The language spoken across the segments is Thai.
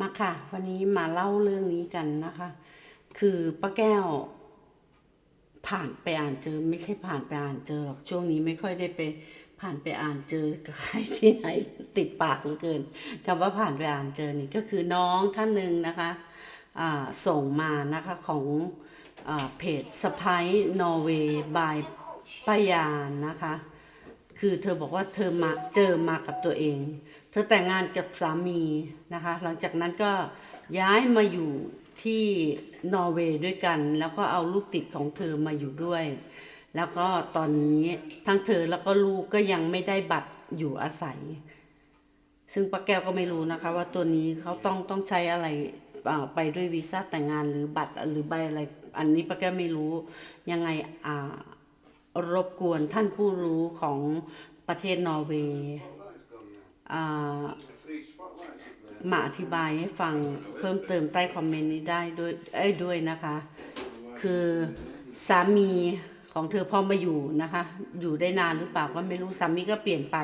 มาค่ะ วันนี้มาเล่าเรื่องนี้กันนะคะ คือป้าแก้ว ผ่านไปอ่านเจอ ไม่ใช่ผ่านไปอ่านเจอหรอกช่วงนี้ไม่ค่อยได้ไป ผ่านไปอ่านเจอกับใครที่ไหนติดปากเหลือเกินคำว่าผ่านไปอ่านเจอนี่ก็คือน้องท่านหนึ่งนะคะส่งมานะคะของอเพจสไปนอร์เวย์บายปายานนะคะ คือเธอบอกว่าเธอมาเจอมากับตัวเอง เธอแต่งงานกับสามีนะคะ หลังจากนั้นก็ย้ายมาอยู่ที่นอร์เวย์ด้วยกัน แล้วก็เอาลูกติดของเธอมาอยู่ด้วย แล้วก็ตอนนี้ทั้งเธอแล้วก็ลูกก็ยังไม่ได้บัตรอยู่อาศัย ซึ่งป้าแก้วก็ไม่รู้นะคะ ว่าตัวนี้เขาต้องต้องใช้อะไรไปด้วยวีซ่าแต่งงานหรือบัตรหรือใบอะไร อันนี้ป้าแก้วไม่รู้ยังไงอ่า รบกวนท่านผู้รู้ของประเทศนอร์เวย์มาอธิบายให้ฟังเพิ่มเติมใต้คอมเมนต์นี้ได้ด้วยเอ้ยด้วยนะคะ คือสามีของเธอพอมาอยู่นะคะ อยู่ได้นานหรือเปล่าก็ไม่รู้สามีก็เปลี่ยนไป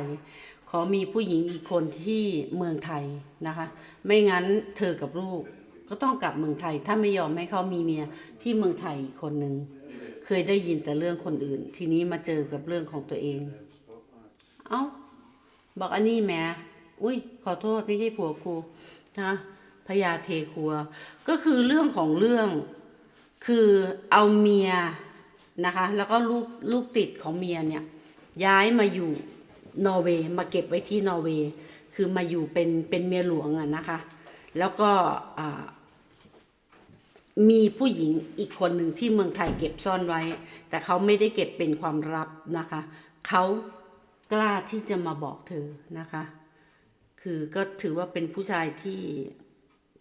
ขอมีผู้หญิงอีกคนที่เมืองไทยนะคะ ไม่งั้นเธอกับลูกก็ต้องกลับเมืองไทย ถ้าไม่ยอมให้เขามีเมียที่เมืองไทยอีกคนหนึ่ง เคยได้ยินแต่เรื่องคนอื่น ทีนี้มาเจอกับเรื่องของตัวเอง เอ้า บอกอันนี้แม่อุ้ย ขอโทษไม่ใช่ผัวครูนะพญาเทครัว ก็คือเรื่องของเรื่อง คือเอาเมียนะคะ แล้วก็ลูกลูกติดของเมียเนี่ย ย้ายมาอยู่นอร์เวย์มาเก็บไว้ที่นอร์เวย์ คือมาอยู่เป็นเป็นเมียหลวงอะนะคะ แล้วก็อ่า มีผู้หญิงอีกคนหนึ่งที่เมืองไทยเก็บซ่อนไว้ แต่เขาไม่ได้เก็บเป็นความลับนะคะ เขากล้าที่จะมาบอกเธอนะคะ คือก็ถือว่าเป็นผู้ชายที่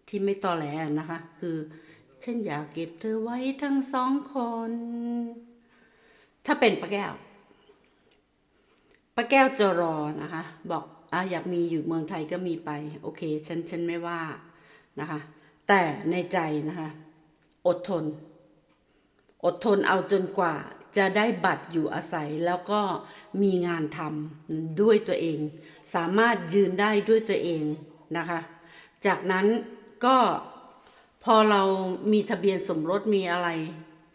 ที่ไม่ตอแหลนะคะ คือฉันอยากเก็บเธอไว้ทั้งสองคน ถ้าเป็นป้าแก้วป้าแก้วจะรอนะคะ บอกอะอยากมีอยู่เมืองไทยก็มีไป โอเค ฉันฉันไม่ว่านะคะ แต่ในใจนะคะ อดทน อดทนเอาจนกว่า จะได้บัตรอยู่อาศัยแล้วก็มีงานทำด้วยตัวเอง สามารถยืนได้ด้วยตัวเองนะคะ จากนั้นก็พอเรามีทะเบียนสมรสมีอะไร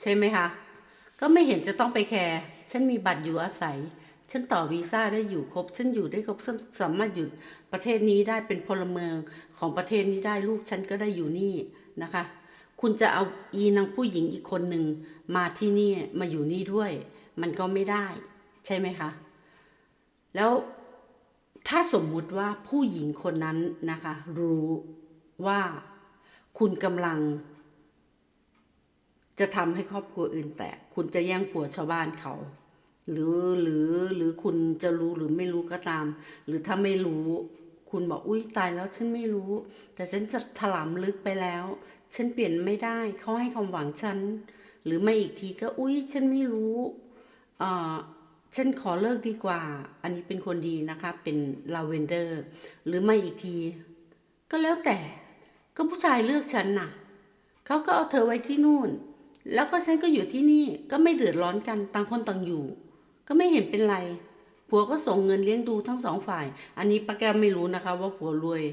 ใช่ไหมคะ ก็ไม่เห็นจะต้องไปแคร์ฉันมีบัตรอยู่อาศัย ฉันต่อวีซ่าได้อยู่ครบ ฉันอยู่ได้ครบสามารถอยู่ประเทศนี้ได้เป็นพลเมืองของประเทศนี้ได้ลูกฉันก็ได้อยู่นี่นะคะ คุณจะเอาอีนางผู้หญิงอีกคนหนึ่งมาที่นี่มาอยู่นี่ด้วย มันก็ไม่ได้ ใช่ไหมคะ แล้วถ้าสมมุติว่าผู้หญิงคนนั้นนะคะ รู้ว่าคุณกำลัง จะทำให้ครอบครัวอื่นแตก คุณจะแย่งผัวชาวบ้านเขา หรือหรือหรือคุณจะรู้หรือไม่รู้ก็ตาม หรือถ้าไม่รู้ คุณบอกอุ้ยตายแล้วฉันไม่รู้ แต่ฉันจะถลำลึกไปแล้ว ฉันเปลี่ยนไม่ได้เขาให้ความหวังฉัน หรือไม่อีกทีก็อุ้ยฉันไม่รู้เอ่อฉันขอเลิกดีกว่า อันนี้เป็นคนดีนะคะ เป็นลาเวนเดอร์ หรือไม่อีกที ก็แล้วแต่ ก็ผู้ชายเลือกฉันน่ะ เขาก็เอาเธอไว้ที่นู่น แล้วก็ฉันก็อยู่ที่นี่ ก็ไม่เดือดร้อนกัน ต่างคนต่างอยู่ ก็ไม่เห็นเป็นไร ผัวก็ส่งเงินเลี้ยงดูทั้งสองฝ่าย อันนี้ป้าแก้วไม่รู้นะคะ ว่าผัวรวย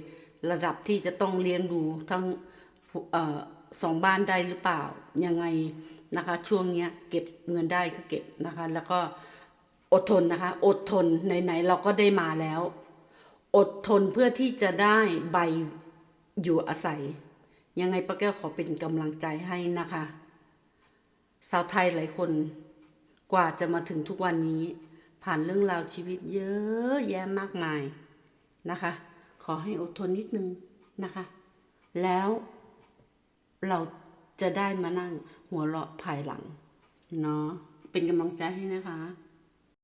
ระดับที่จะต้องเลี้ยงดูทั้ง สองบ้านได้หรือเปล่า ยังไงนะคะ ช่วงเนี้ยเก็บเงินได้ก็เก็บนะคะ แล้วก็อดทนนะคะ อดทนไหนๆเราก็ได้มาแล้ว อดทนเพื่อที่จะได้ใบอยู่อาศัย ยังไงป้าแก้วขอเป็นกำลังใจให้นะคะสาวไทยหลายคนกว่าจะมาถึงทุกวันนี้ ผ่านเรื่องราวชีวิตเยอะแยะมากมายนะคะ ขอให้อดทนนิดนึงนะคะ แล้ว เราจะได้มานั่งหัวเราะภายหลังเนาะเป็นกำลังใจให้นะคะ